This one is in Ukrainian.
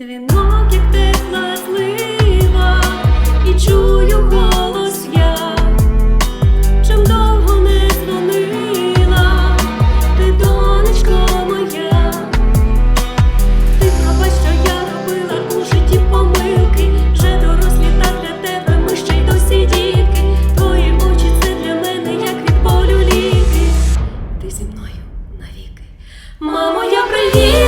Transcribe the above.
Дзвінок як тепла слива, і чую голос я, чим довго не дзвонила, ти донечко моя, ти пробач, що я робила у житті помилки, вже дорослі та для тебе, ми ще й досі дітки. Твої очі це для мене, як від болю ліки. Ти зі мною навіки, мамо, я приїду.